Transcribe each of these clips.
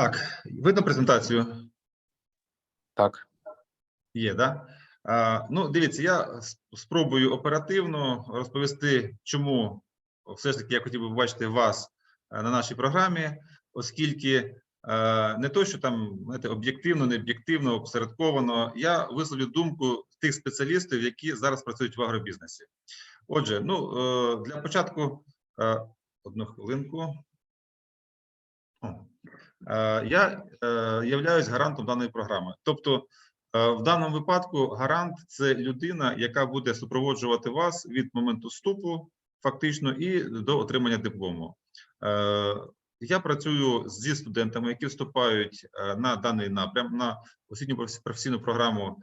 Так, видно презентацію? Так, Є, да? А, ну, дивіться, я спробую оперативно розповісти, чому все ж таки я хотів би бачити вас е, на нашій програмі, оскільки е, не то, що там знаєте, об'єктивно, не об'єктивно, обсередковано, я висловлю думку тих спеціалістів, які зараз працюють в агробізнесі. Отже, ну е, для початку одну хвилинку. Е, Я е, являюсь гарантом даної програми. Тобто, е, в даному випадку гарант це людина, яка буде супроводжувати вас від моменту вступу, фактично, і до отримання диплому. Я працюю зі студентами, які вступають на даний напрям на освітню професійну програму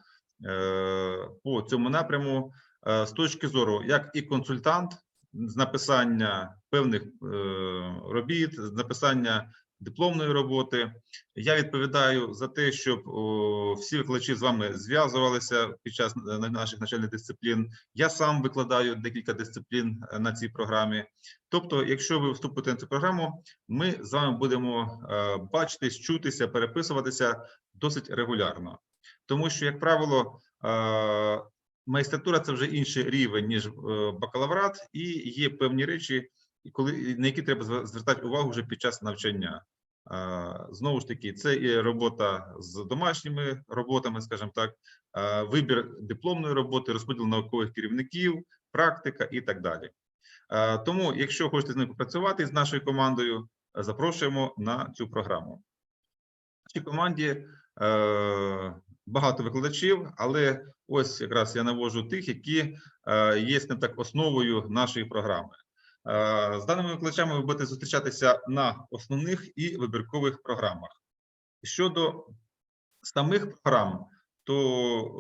по цьому напряму з точки зору як і консультант з написання певних робіт, з написання дипломної роботи. Я відповідаю за те, щоб всі викладачі з вами зв'язувалися під час е, наших навчальних дисциплін. Я сам викладаю декілька дисциплін е, на цій програмі. Тобто, якщо ви вступите на цю програму, ми з вами будемо е, бачитись, чутися, переписуватися досить регулярно, тому що, як правило, майстратура це вже інший рівень ніж бакалаврат, і є певні речі, і коли на які треба звертати увагу вже під час навчання. Знову ж таки, це і робота з домашніми роботами, скажімо так, вибір дипломної роботи, розподіл наукових керівників, практика і так далі. Тому, якщо хочете з ними попрацювати з нашою командою, запрошуємо на цю програму. В цій команді е, багато викладачів, але ось якраз я навожу тих, які е, є не так основою нашої програми. Е, З даними викладачами ви будете зустрічатися на основних і вибіркових програмах. Щодо самих програм, то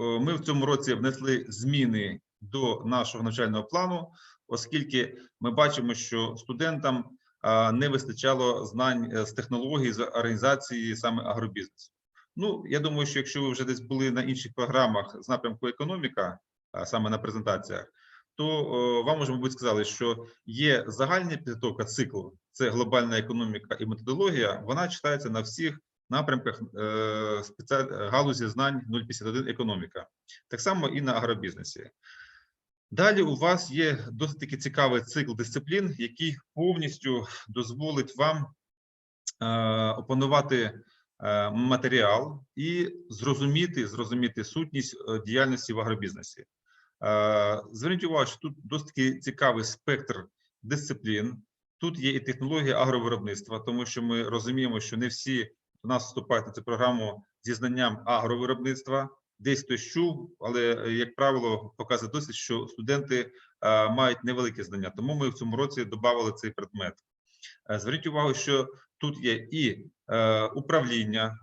е, ми в цьому році внесли зміни до нашого навчального плану, оскільки ми бачимо, що студентам е, не вистачало знань з технологій з організації саме агробізнесу. Ну, я думаю, що якщо ви вже десь були на інших програмах з напрямку економіка, саме на презентаціях, то е, вам вже, мабуть, сказали, що є загальна підготовка циклу, це глобальна економіка і методологія. Вона читається на всіх напрямках е, галузі знань 051 економіка, так само і на агробізнесі. Далі у вас є досить таки цікавий цикл дисциплін, який повністю дозволить вам е, опанувати матеріал і зрозуміти, зрозуміти сутність діяльності в агробізнесі. Е, Зверніть увагу, що тут досить таки цікавий спектр дисциплін. Тут є і технологія агровиробництва, тому що ми розуміємо, що не всі до нас вступають на цю програму зі знанням агровиробництва. Десь хтось чув, але е, як правило показує досвід, що студенти е, мають невелике знання. Тому ми в цьому році додали цей предмет. Зверніть увагу, що тут є і управління,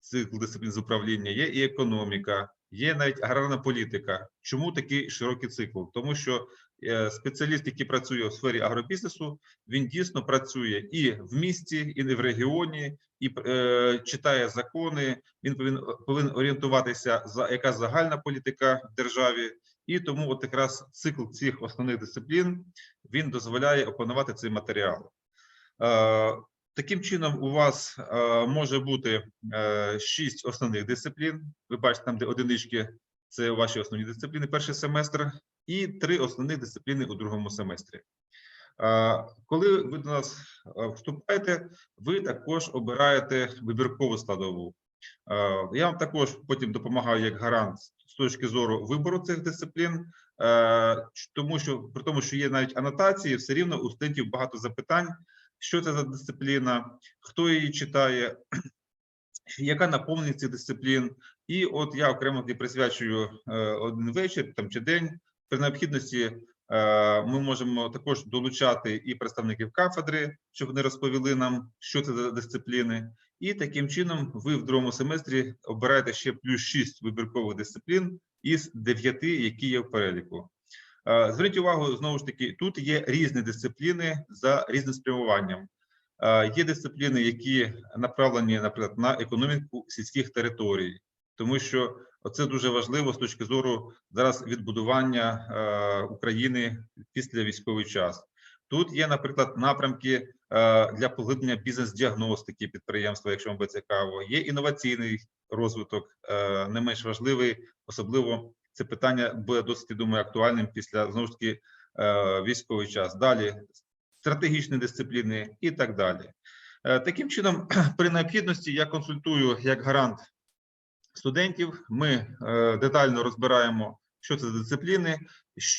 цикл дисциплін з управління, є і економіка, є навіть аграрна політика. Чому такий широкий цикл? Тому що е, спеціаліст, який працює у сфері агробізнесу, він дійсно працює і в місті, і не в регіоні, і е, читає закони. Він повинен повинен орієнтуватися за яка загальна політика в державі, і тому, от якраз цикл цих основних дисциплін він дозволяє опанувати цей матеріал. Е, Таким чином, у вас е, може бути е, шість основних дисциплін. Ви бачите, там, де одинички це ваші основні дисципліни, перший семестр, і три основних дисципліни у другому семестрі. Е, Коли ви до нас вступаєте, ви також обираєте вибіркову складову. Я вам також потім допомагаю як гарант з точки зору вибору цих дисциплін, тому що при тому, що є навіть анотації, все рівно у студентів багато запитань що це за дисципліна, хто її читає, яка наповненість цих дисциплін. І от я окремо присвячую е, один вечір там чи день. При необхідності е, ми можемо також долучати і представників кафедри, щоб вони розповіли нам, що це за дисципліни. І таким чином ви в другому семестрі обираєте ще плюс 6 вибіркових дисциплін із 9, які є в переліку. Е, Зверніть увагу, знову ж таки, тут є різні дисципліни за різним спрямуванням. Е, Є дисципліни, які направлені, наприклад, на економіку сільських територій, тому що це дуже важливо з точки зору зараз відбудування е, України після військовий час. Тут є, наприклад, напрямки для поглиблення бізнес-діагностики підприємства, якщо вам буде цікаво. Є інноваційний розвиток, не менш важливий, особливо це питання буде досить, думаю, актуальним після знову ж таки е, військовий час. Далі стратегічні дисципліни і так далі. Е, Таким чином, при необхідності я консультую як гарант студентів. Ми е, детально розбираємо, що це за дисципліни,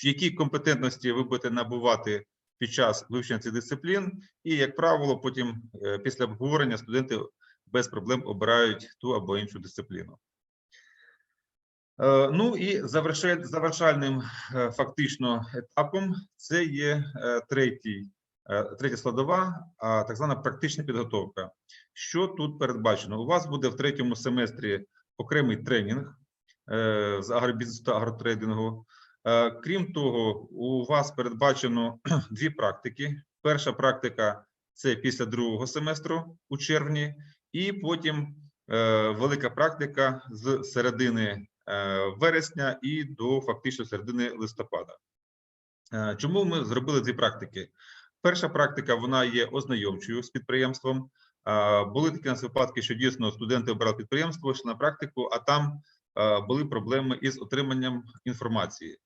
які компетентності ви будете набувати під час вивчення цих дисциплін, і, як правило, потім після обговорення студенти без проблем обирають ту або іншу дисципліну. Е, Ну і завершальним е, фактично етапом це є е, третій, третя складова, так звана практична підготовка. Що тут передбачено? У вас буде в третьому семестрі окремий тренінг з агробізнесу та агротрейдингу. Крім того, у вас передбачено дві практики. Перша практика це після другого семестру у червні, і потім велика практика з середини вересня і до фактично середини листопада. Е, Чому ми зробили дві практики? Перша практика вона є ознайомчою з підприємством. Е, Були такі нас випадки, що дійсно студенти обирали підприємство, йшли на практику, а там е, були проблеми із отриманням інформації.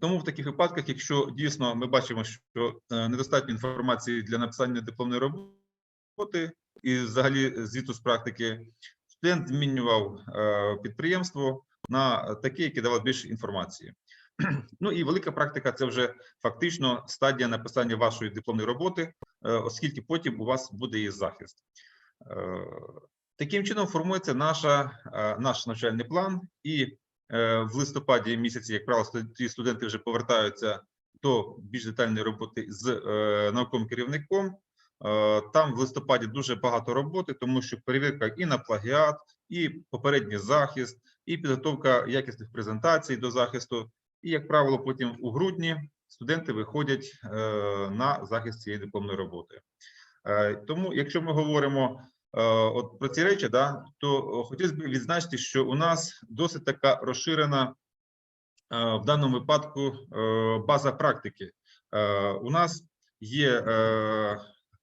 Тому в таких випадках, якщо дійсно ми бачимо, що е, недостатньо інформації для написання дипломної роботи і взагалі звіту з практики, студент змінював е, підприємство на таке, яке давало більше інформації. Ну і велика практика це вже фактично стадія написання вашої дипломної роботи, е, оскільки потім у вас буде її захист. Е, Таким чином формується наша, е, наш навчальний план, і в листопаді місяці, як правило, ті студенти вже повертаються до більш детальної роботи з науковим керівником. Там в листопаді дуже багато роботи, тому що перевірка і на плагіат, і попередній захист, і підготовка якісних презентацій до захисту. І, як правило, потім у грудні студенти виходять е, на захист цієї дипломної роботи. Е, Тому, якщо ми говоримо е, от про ці речі, да, то хотілося б відзначити, що у нас досить така розширена в даному випадку база практики. У нас є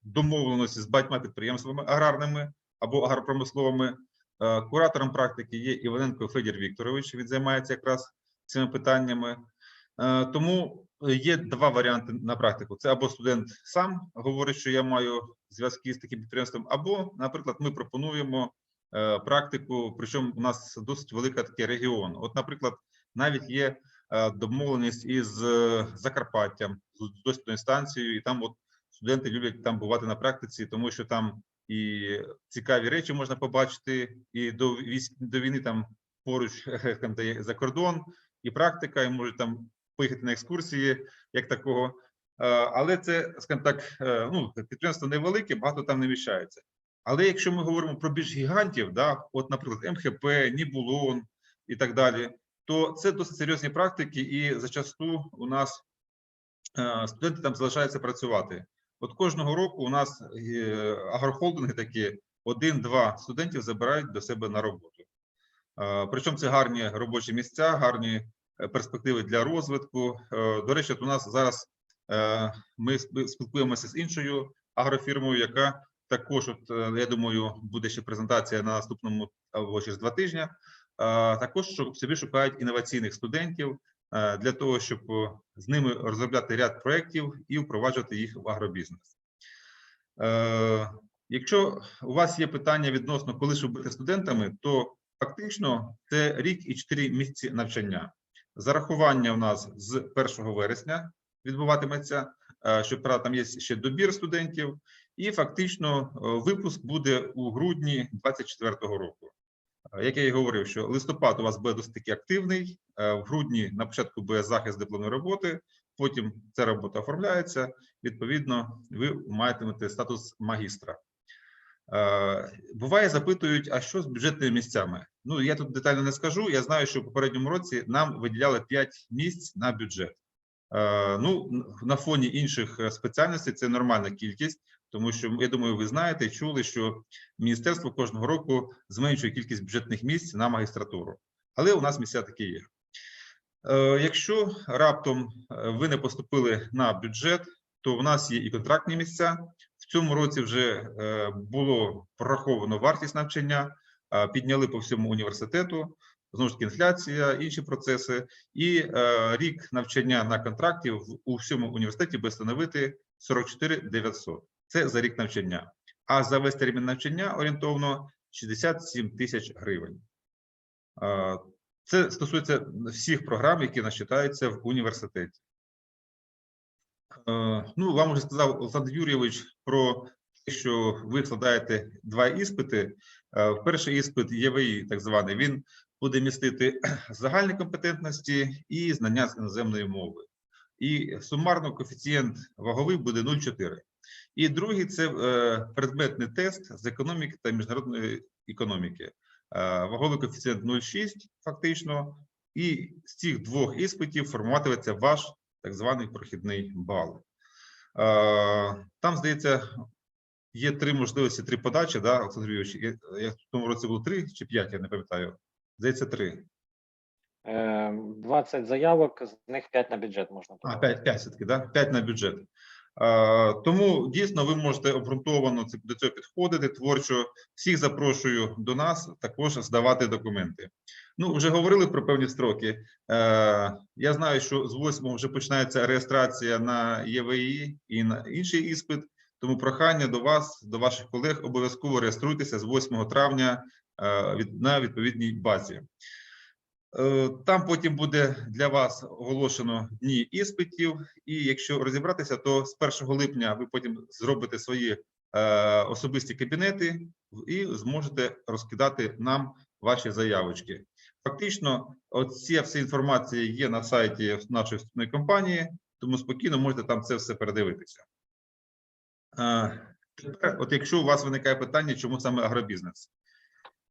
домовленості з багатьма підприємствами аграрними або агропромисловими. Е, Куратором практики є Іваненко Федір Вікторович. Він займається якраз цими питаннями. Е, Тому є два варіанти на практику: це або студент сам говорить, що я маю зв'язки з таким підприємством, або, наприклад, ми пропонуємо е, практику. Причому у нас досить велика такий регіон. От, наприклад, навіть є домовленість із Закарпаттям з дослідною станцією, і там от студенти люблять там бувати на практиці, тому що там і цікаві речі можна побачити, і до до війни там поруч там де за кордон, і практика, і можуть там поїхати на екскурсії, як такого. Е, Але це, скажімо так, е, ну підприємство невелике, багато там не вміщається. Але якщо ми говоримо про більш гігантів, да, от, наприклад, МХП, Нібулон і так далі, то це досить серйозні практики, і зачасту у нас е, студенти там залишаються працювати. От кожного року у нас е, агрохолдинги такі один-два студентів забирають до себе на роботу. Причому це гарні робочі місця, гарні е, перспективи для розвитку. Е, До речі, от у нас зараз ми спілкуємося з іншою агрофірмою, яка також, от я думаю, буде ще презентація на наступному або через два тижні. Також собі шукають інноваційних студентів для того, щоб е, з ними розробляти ряд проєктів і впроваджувати їх в агробізнес. Е, Якщо у вас є питання відносно, коли ж будете студентами, то фактично це рік і 4 місяці навчання. Зарахування у нас з 1 вересня відбуватиметься, е, щоправда, там є ще добір студентів, і фактично е, випуск буде у грудні 2024 року. Е, Як я і говорив, що листопад у вас буде досить таки активний. е, В грудні на початку буде захист дипломної роботи, потім ця робота оформляється. Відповідно, ви матимете статус магістра. Е, Буває, запитують, а що з бюджетними місцями? Ну я тут детально не скажу. Я знаю, що в попередньому році нам виділяли 5 місць на бюджет. Ну на фоні інших спеціальностей це нормальна кількість, тому що я думаю, ви знаєте, чули, що міністерство кожного року зменшує кількість бюджетних місць на магістратуру, але у нас місця такі є. Е, Якщо раптом е, ви не поступили на бюджет, то в нас є і контрактні місця. В цьому році вже е, було прораховано вартість навчання, підняли по всьому університету. Знову ж таки, інфляція, інші процеси, і рік навчання на контракті у всьому університеті буде становити 44 900. Це за рік навчання. А за весь термін навчання орієнтовно 67 тисяч гривень. Це стосується всіх програм, які нас читаються в університеті. Ну, вам вже сказав Олександр Юрійович про те, що ви складаєте два іспити. Перший іспит ЄВІ, так званий, він буде містити загальні компетентності і знання з іноземної мови. І сумарно коефіцієнт ваговий буде 0,4. І другий це е, предметний тест з економіки та міжнародної економіки. Е, Ваговий коефіцієнт 0,6 фактично, і з цих двох іспитів формуватиметься ваш так званий прохідний бал. Е, Там, здається, є три можливості, три подачі, да, Олександр Юрійович? Я- В тому році було три чи п'ять, я не пам'ятаю. Здається, три. Е, 20 заявок, з них 5 на бюджет можна А, подати. 5, 5 все-таки, да? 5 на бюджет. Тому дійсно ви можете обґрунтовано до цього підходити творчо. Всіх запрошую до нас також здавати документи. Ну, вже говорили про певні строки. Е, Я знаю, що з 8 вже починається реєстрація на ЄВІ і на інший іспит. Тому прохання до вас, до ваших колег, обов'язково реєструйтеся з 8 травня е, на відповідній базі. Е, Там потім буде для вас оголошено дні іспитів, і якщо розібратися, то з 1 липня ви потім зробите свої е, особисті кабінети і зможете розкидати нам ваші заявочки. Фактично, оця вся інформація є на сайті нашої вступної компанії, тому спокійно можете там це все передивитися. Е, Тепер, от якщо у вас виникає питання, чому саме агробізнес?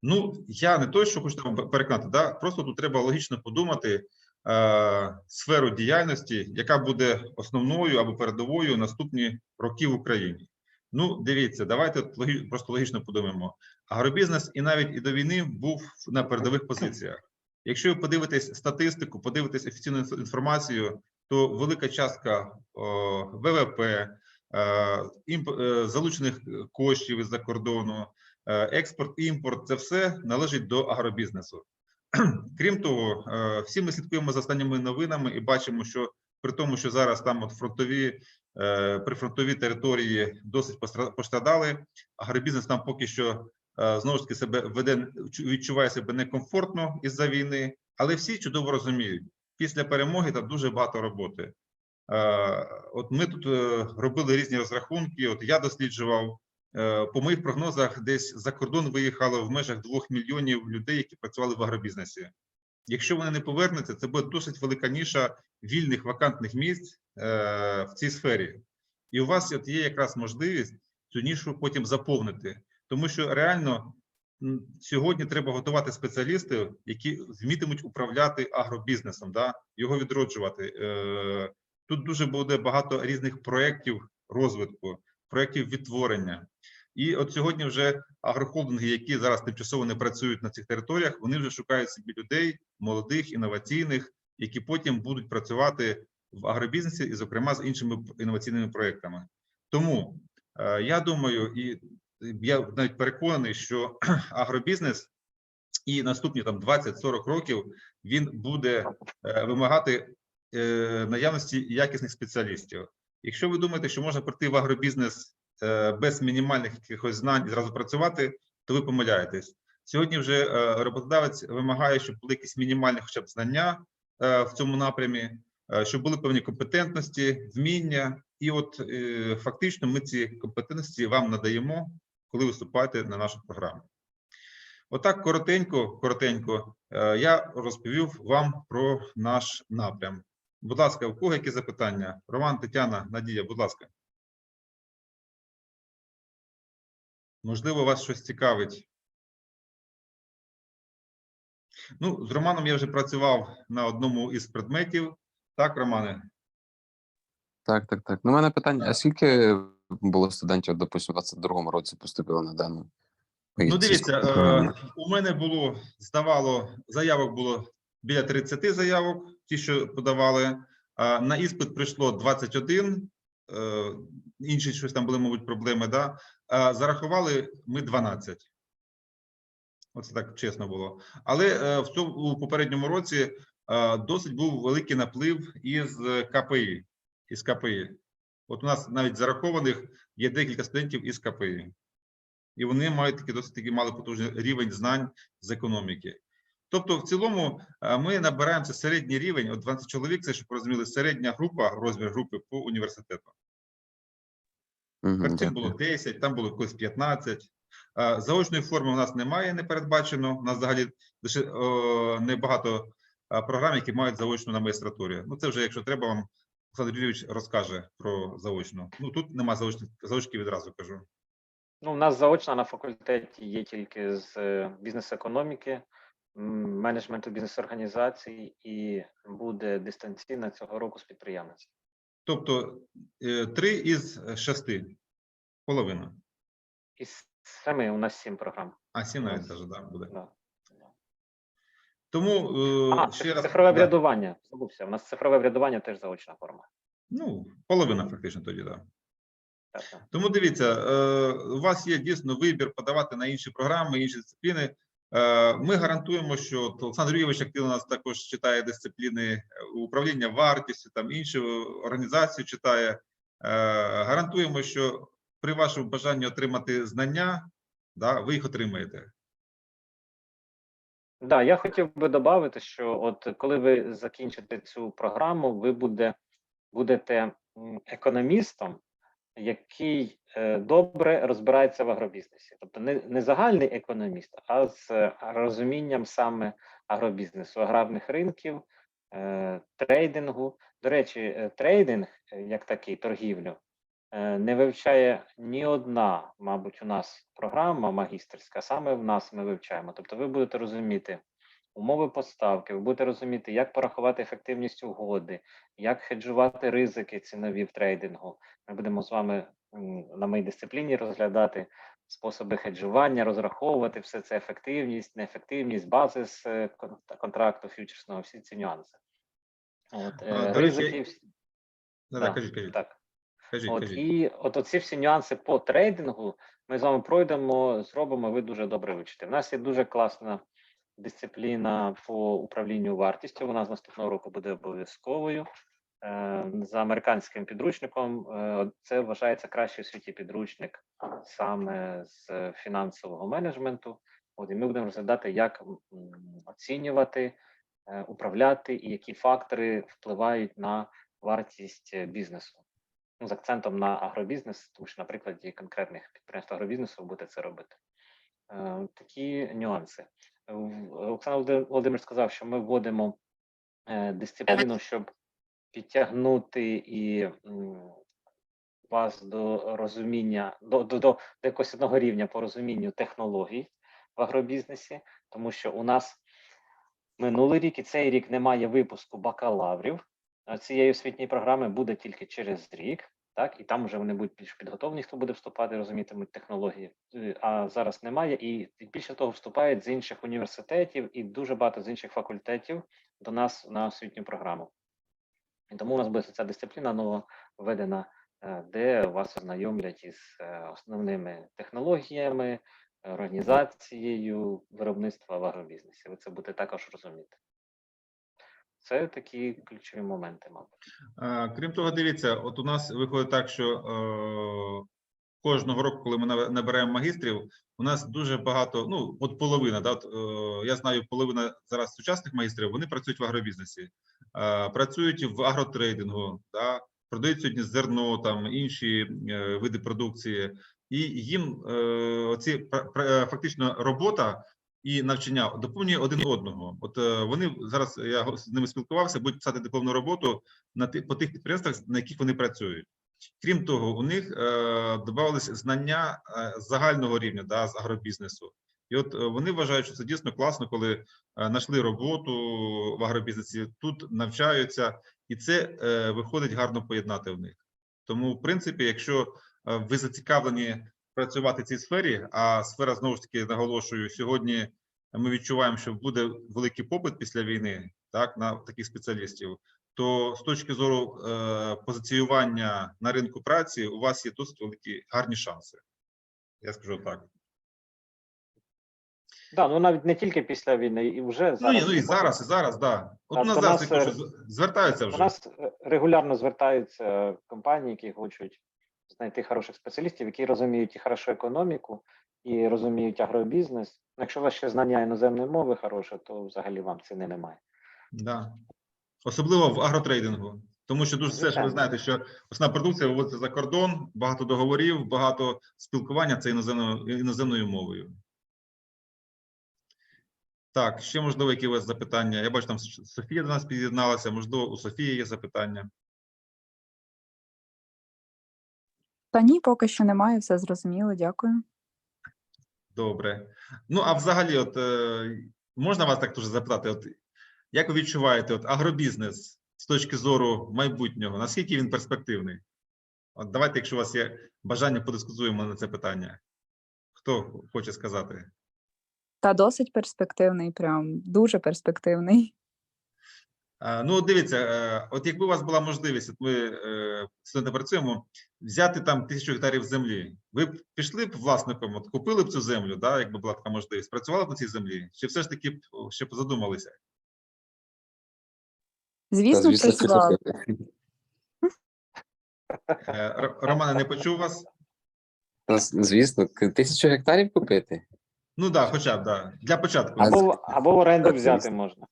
Ну, я не той, що хочу там переконати, да? просто тут треба логічно подумати е, сферу діяльності, яка буде основною або передовою наступні роки в Україні. Ну, дивіться, давайте логі- просто логічно подумаємо. Агробізнес і навіть і до війни був на передових позиціях. Якщо ви подивитесь статистику, подивитесь офіційну інформацію, то велика частка о, ВВП, е, імп- е, залучених коштів із-за кордону, е, експорт, імпорт це все належить до агробізнесу. Крім того, е, всі ми слідкуємо за останніми новинами і бачимо, що при тому, що зараз там от фронтові е, прифронтові території досить пострадали, агробізнес там поки що знову ж таки себе веде відчуває себе некомфортно із-за війни, але всі чудово розуміють, після перемоги там дуже багато роботи. От ми тут робили різні розрахунки. От я досліджував по моїх прогнозах, десь за кордон виїхало в межах 2 мільйонів людей, які працювали в агробізнесі. Якщо вони не повернуться, це буде досить велика ніша вільних вакантних місць е, в цій сфері. І у вас от є якраз можливість цю нішу потім заповнити, тому що реально сьогодні треба готувати спеціалістів, які вмітимуть управляти агробізнесом, да? його відроджувати. Е, Тут дуже буде багато різних проєктів розвитку, проєктів відтворення. І от сьогодні вже агрохолдинги, які зараз тимчасово не працюють на цих територіях, вони вже шукають собі людей молодих, інноваційних, які потім будуть працювати в агробізнесі і, зокрема, з іншими інноваційними проектами. Тому е, я думаю, і я навіть переконаний, що агробізнес і наступні там 20-40 років він буде е, вимагати е, наявності якісних спеціалістів. Якщо ви думаєте, що можна прийти в агробізнес е, без мінімальних якихось знань і зразу працювати, то ви помиляєтесь. Сьогодні вже е, роботодавець вимагає, щоб були якісь мінімальні хоча б знання е, в цьому напрямі, щоб були певні компетентності, вміння, і от фактично ми ці компетентності вам надаємо, коли виступаєте на нашу програму. Отак коротенько, коротенько, я розповів вам про наш напрям. Будь ласка, у кого які запитання? Роман, Тетяна, Надія, будь ласка. Можливо, вас щось цікавить. Ну, з Романом я вже працював на одному із предметів. Так, Романе? Так, так, так. Ну, у мене питання: а скільки було студентів, допустимо, в 22-му році поступило на дану? Ну, дивіться, е, у мене було, здавало, заявок було біля 30 заявок, ті, що подавали. На іспит прийшло 21, е, інші щось там були, мабуть, проблеми. Да? Зарахували ми 12. Оце так чесно було. Але е, в цьому у попередньому році е, досить був великий наплив із КПІ. Із КПІ. От у нас навіть зарахованих є декілька студентів із КПІ. І вони мають таки досить таки мали потужний рівень знань з економіки. Тобто, в цілому, е, ми набираємо це середній рівень, от 20 чоловік, це щоб розуміли, середня група, розмір групи по університету. Перед цим було 10, там було колись 15. Е, Заочної форми у нас немає, не передбачено. У нас взагалі лише небагато е, програм, які мають заочну на магістратурі. Ну, це вже, якщо треба, вам Олександр Юрійович розкаже про заочну. Ну, тут нема заочних заочки відразу кажу. Ну, у нас заочна на факультеті є тільки з бізнес-економіки, менеджменту бізнес-організацій і буде дистанційна цього року з підприємництва. Тобто, е, три із шести. Половина. Із семи у нас сім програм. А, сім навіть даже, да, буде. Да. Тому е, А, ще раз. цифрове да. врядування. Забувся. У нас цифрове врядування теж заочна форма. Ну, половина фактично тоді, так. Да. Так, так. Тому дивіться, е, у вас є дійсно вибір подавати на інші програми, інші дисципліни. Е, Ми гарантуємо, що от Олександр Юрійович активно нас також читає дисципліни е, управління вартістю, там інші організації читає. Е, Гарантуємо, що при вашому бажанні отримати знання, да, ви їх отримаєте. Да, я хотів би додати, що от коли ви закінчите цю програму, ви буде, будете економістом, який е, добре розбирається в агробізнесі. Тобто не, не загальний економіст, а з е, розумінням саме агробізнесу, аграрних ринків, е, трейдингу. До речі, трейдинг, як такий торгівлю, не вивчає ні одна, мабуть, у нас програма магістерська, саме в нас ми вивчаємо. Тобто ви будете розуміти умови поставки, ви будете розуміти, як порахувати ефективність угоди, як хеджувати ризики цінові в трейдингу. Ми будемо з вами на моїй дисципліні розглядати способи хеджування, розраховувати все це ефективність, неефективність, базис е, контракту фьючерсного, всі ці нюанси. От, А, е, ризики, Да, да, кажіть, кажіть, так. кажіть, От кажіть. і от оці всі нюанси по трейдингу ми з вами пройдемо, зробимо. Ви дуже добре вивчите. У нас є дуже класна дисципліна по управлінню вартістю. Вона з наступного року буде обов'язковою. Е, За американським підручником е, це вважається кращий у світі підручник саме з фінансового менеджменту. От і ми будемо розглядати, як оцінювати, е, управляти і які фактори впливають на вартість бізнесу ну, з акцентом на агробізнес, тому що на прикладі конкретних підприємств агробізнесу ви будете це робити. Такі нюанси. В- Олександр Володимир сказав, що ми вводимо е, дисципліну, щоб підтягнути і вас до розуміння, до, до, до якогось одного рівня по розумінню технологій в агробізнесі, тому що у нас минулий рік і цей рік немає випуску бакалаврів е, цієї освітньої програми буде тільки через рік, так і там вже вони будуть більш підготовлені, хто буде вступати, розумітимуть технології. Е, А зараз немає, і більше того, вступають з інших університетів і дуже багато з інших факультетів до нас на освітню програму. І тому у нас буде ця дисципліна нова введена, е, де вас ознайомлять із е, основними технологіями, організацією виробництва в агробізнесі. Ви це будете також розуміти. Це такі ключові моменти, мабуть. Крім того, дивіться, от у нас виходить так, що е, кожного року, коли ми набираємо магістрів, у нас дуже багато, ну от половина, да, от, е, я знаю, половина зараз сучасних магістрів, вони працюють в агробізнесі, е, працюють в агротрейдингу, да, продають сьогодні зерно, там інші види продукції, і їм оці фактично робота і навчання доповнює один одного. От е, вони зараз я з ними спілкувався, будуть писати дипломну роботу на ти, по тих підприємствах, на яких вони працюють. Крім того, у них е, додавалися знання е, загального рівня да, з агробізнесу. І от е, вони вважають, що це дійсно класно, коли знайшли роботу в агробізнесі, тут навчаються, і це е, виходить гарно поєднати в них. Тому, в принципі, якщо ви зацікавлені працювати в цій сфері, а сфера знову ж таки наголошую, сьогодні ми відчуваємо, що буде великий попит після війни, так на таких спеціалістів. то з точки зору е, позиціювання на ринку праці у вас є досить великі гарні шанси. Я скажу так. Да, ну навіть не тільки після війни, і вже Ну, зараз. ні, ну і зараз, і зараз, да. От Так, у нас зараз нас, е, звертаються вже. нас е, регулярно звертаються компанії, які хочуть знайти хороших спеціалістів, які розуміють і хорошо економіку, і розуміють агробізнес. Ну, Якщо у вас ще знання іноземної мови хороше, то взагалі вам ціни немає. Да. Особливо в агротрейдингу. Тому що дуже все ж ви знаєте, що основна продукція вивозиться за кордон, багато договорів, багато спілкування це іноземною, іноземною мовою. Так, ще можливо, які у вас запитання. Я бачу, там Софія до нас під'єдналася. Можливо, у Софії є запитання. Та ні, поки що немає, все зрозуміло, дякую. Добре. Ну, а взагалі, от е, можна вас так дуже запитати? От як ви відчуваєте, от агробізнес з точки зору майбутнього, наскільки він перспективний? От давайте, якщо у вас є бажання, подискутуємо на це питання. Хто хоче сказати? Та досить перспективний, прям дуже перспективний. Ну, дивіться, е, от якби у вас була можливість, от ми е, студенти працюємо, взяти там тисячу гектарів землі, ви б пішли б власником, от купили б цю землю, да, якби була така можливість, працювали б на цій землі, чи все ж таки б ще б задумалися? Та, Звісно, звісно, працювала. це Е, Р- Романе, не почув вас? Та, звісно, к- тисячу гектарів купити. Ну так, да, хоча б да. для початку. А Або, або в оренду взяти можна.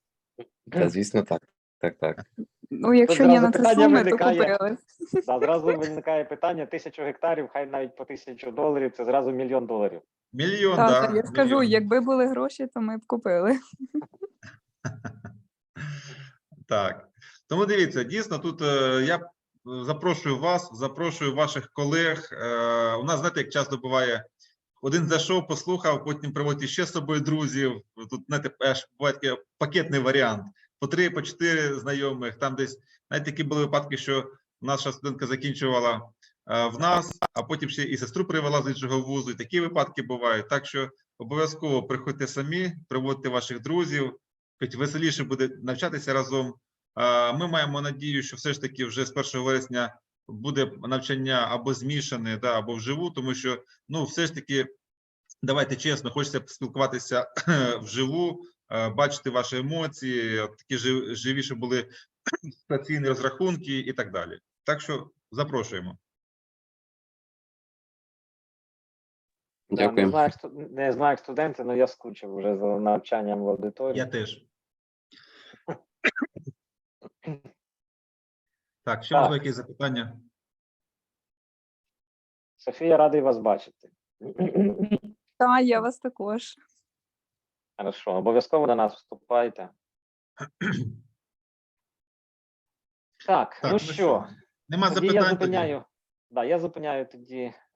Та, звісно, так. Так, так. Ну, якщо є зразу на це суми, то купили. Да, зразу виникає питання: тисячу гектарів, хай навіть по тисячу доларів, це зразу мільйон доларів. Мільйон, Так, да, так, я скажу, якби були гроші, то ми б купили. Так. Тому дивіться, дійсно, тут е, я запрошую вас, запрошую ваших колег. Е, У нас, знаєте, як часто буває, один зайшов, послухав, потім приводить ще з собою друзів. Тут, знаєте, аж буває такий пакетний варіант. По три, по чотири знайомих. Там десь, навіть такі були випадки, що наша студентка закінчувала е, в нас, а потім ще і сестру привела з іншого вузу. І такі випадки бувають. Так що обов'язково приходьте самі, приводьте ваших друзів, хоч веселіше буде навчатися разом. Е, Ми маємо надію, що все ж таки вже з 1 вересня буде навчання або змішане, да, або вживу, тому що ну, все ж таки, давайте чесно, хочеться спілкуватися вживу, бачити ваші емоції, такі жив- живіше були стаційні розрахунки і так далі. Так що запрошуємо. Да, Не знаю, не знаю, як студенти, але я скучив вже за навчанням в аудиторії. Я теж. Так, ще Так. можливо якісь запитання? Софія, радий вас бачити. Та, я вас також. Хорошо, обов'язково до нас вступайте. Так, Так, ну що, Нема тоді я запитань? тоді? зупиняю. Да, я зупиняю тоді